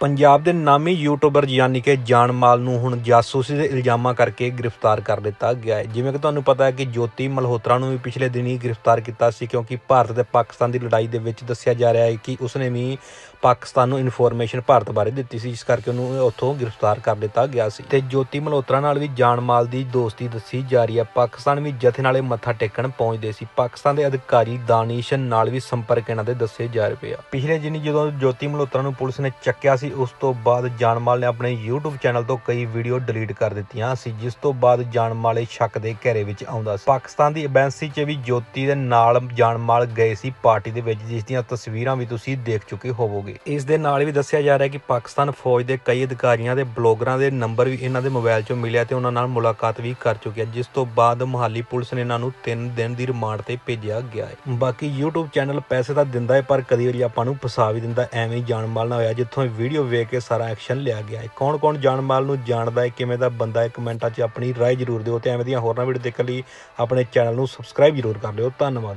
ਪੰਜਾਬ ਦੇ ਨਾਮੀ ਯੂਟਿਊਬਰ ਯਾਨੀ ਕਿ ਜਾਨਮਾਲ ਨੂੰ ਹੁਣ ਜਾਸੂਸੀ ਦੇ ਇਲਜ਼ਾਮਾਂ ਕਰਕੇ ਗ੍ਰਿਫਤਾਰ ਕਰ ਲਿੱਤਾ ਗਿਆ ਹੈ। ਜਿਵੇਂ ਕਿ ਤੁਹਾਨੂੰ ਪਤਾ ਹੈ ਕਿ ਜੋਤੀ ਮਲਹੋਤਰਾ ਨੂੰ ਵੀ ਪਿਛਲੇ ਦਿਨੀ ਗ੍ਰਿਫਤਾਰ ਕੀਤਾ ਸੀ ਕਿਉਂਕਿ ਭਾਰਤ ਤੇ ਪਾਕਿਸਤਾਨ ਦੀ ਲੜਾਈ ਦੇ ਵਿੱਚ ਦੱਸਿਆ ਜਾ ਰਿਹਾ ਹੈ ਕਿ ਉਸਨੇ ਵੀ ਪਾਕਿਸਤਾਨ ਨੂੰ ਇਨਫੋਰਮੇਸ਼ਨ ਭਾਰਤ ਬਾਰੇ ਦਿੱਤੀ ਸੀ, ਜਿਸ ਕਰਕੇ ਉਹਨੂੰ ਉੱਥੋਂ ਗ੍ਰਿਫਤਾਰ ਕਰ ਲਿੱਤਾ ਗਿਆ ਸੀ। ਤੇ ਜੋਤੀ ਮਲਹੋਤਰਾ ਨਾਲ ਵੀ ਜਾਨਮਾਲ ਦੀ ਦੋਸਤੀ ਦੱਸੀ ਜਾ ਰਹੀ ਹੈ। ਪਾਕਿਸਤਾਨ ਵੀ ਜਥੇ ਨਾਲੇ ਮੱਥਾ ਟੇਕਣ ਪਹੁੰਚਦੇ ਸੀ। ਪਾਕਿਸਤਾਨ ਦੇ ਅਧਿਕਾਰੀ ਦਾਨਿਸ਼ ਨਾਲ ਵੀ ਸੰਪਰਕ ਇਹਨਾਂ ਦੇ ਦੱਸੇ ਜਾ ਰਹੇ ਆ। ਪਿਛਲੇ ਦਿਨੀ ਜਦੋਂ ਜੋਤੀ ਮਲਹੋਤਰਾ ਨੂੰ ਪੁਲਿਸ ਨੇ ਚੱਕਿਆ ਸੀ ਉਸ ਤੋਂ ਬਾਅਦ ਜਾਨਮਾਲ ਨੇ ਆਪਣੇ YouTube ਚੈਨਲ ਤੋਂ ਕਈ ਵੀਡੀਓ ਡਿਲੀਟ ਕਰ ਦਿੱਤੀਆਂ ਸੀ, ਜਿਸ ਤੋਂ ਬਾਅਦ ਜਾਨਮਾਲ ਇਹ ਸ਼ੱਕ ਦੇ ਘੇਰੇ ਵਿੱਚ ਆਉਂਦਾ ਸੀ। ਪਾਕਿਸਤਾਨ ਦੀ ਐਮਬੈਸੀ 'ਚ ਵੀ ਜੋਤੀ ਦੇ ਨਾਲ ਜਾਨਮਾਲ ਗਏ ਸੀ ਪਾਰਟੀ ਦੇ ਵਿੱਚ, ਜਿਸ ਦੀਆਂ ਤਸਵੀਰਾਂ ਵੀ ਤੁਸੀਂ ਦੇਖ ਚੁੱਕੇ ਹੋਵੋਗੇ। ਇਸ ਦੇ ਨਾਲ ਵੀ ਦੱਸਿਆ ਜਾ ਰਿਹਾ ਕਿ ਪਾਕਿਸਤਾਨ ਫੌਜ ਦੇ ਕਈ ਅਧਿਕਾਰੀਆਂ ਦੇ ਬਲੌਗਰਾਂ ਦੇ ਨੰਬਰ ਵੀ ਇਹਨਾਂ ਦੇ ਮੋਬਾਈਲ 'ਚੋਂ ਮਿਲਿਆ ਤੇ ਉਹਨਾਂ ਨਾਲ ਮੁਲਾਕਾਤ ਵੀ ਕਰ ਚੁੱਕਿਆ, ਜਿਸ ਤੋਂ ਬਾਅਦ ਮੁਹਾਲੀ ਪੁਲਿਸ ਨੇ ਇਹਨਾਂ ਨੂੰ 3 ਦਿਨ ਦੀ ਰਿਮਾਂਡ ਤੇ ਭੇਜਿਆ ਗਿਆ ਹੈ। ਬਾਕੀ YouTube ਚੈਨਲ ਪੈਸੇ ਤਾਂ ਦਿੰਦਾ ਹੈ, ਪਰ ਕਦੀ ਵਾਰੀ ਆਪਾਂ ਨੂੰ ਫਸਾ ਵੀ ਦਿੰਦਾ, ਐਵੇਂ ਜਾਨਮਾਲ ਨਾ ਹੋਇਆ, ਜਿੱਥੋਂ ਇਹ ਵੀਡੀਓ ਵੇਖ ਕੇ ਸਾਰਾ ਐਕਸ਼ਨ ਲਿਆ ਗਿਆ ਹੈ। ਕੌਣ ਕੌਣ ਜਾਨਮਾਲ ਨੂੰ ਜਾਣਦਾ ਹੈ, ਕਿਵੇਂ ਦਾ ਬੰਦਾ ਹੈ, ਕਮੈਂਟਾਂ 'ਚ ਆਪਣੀ ਰਾਏ ਜ਼ਰੂਰ ਦਿਓ ਤੇ ਐਵੇਂ ਦੀਆਂ ਹੋਰਨਾਂ ਵੀਡੀਓ ਦੇਖਣ ਲਈ ਆਪਣੇ ਚੈਨਲ ਨੂੰ ਸਬਸਕ੍ਰਾਈਬ ਜ਼ਰੂਰ ਕਰ ਲਿਓ। ਧੰਨਵਾਦ।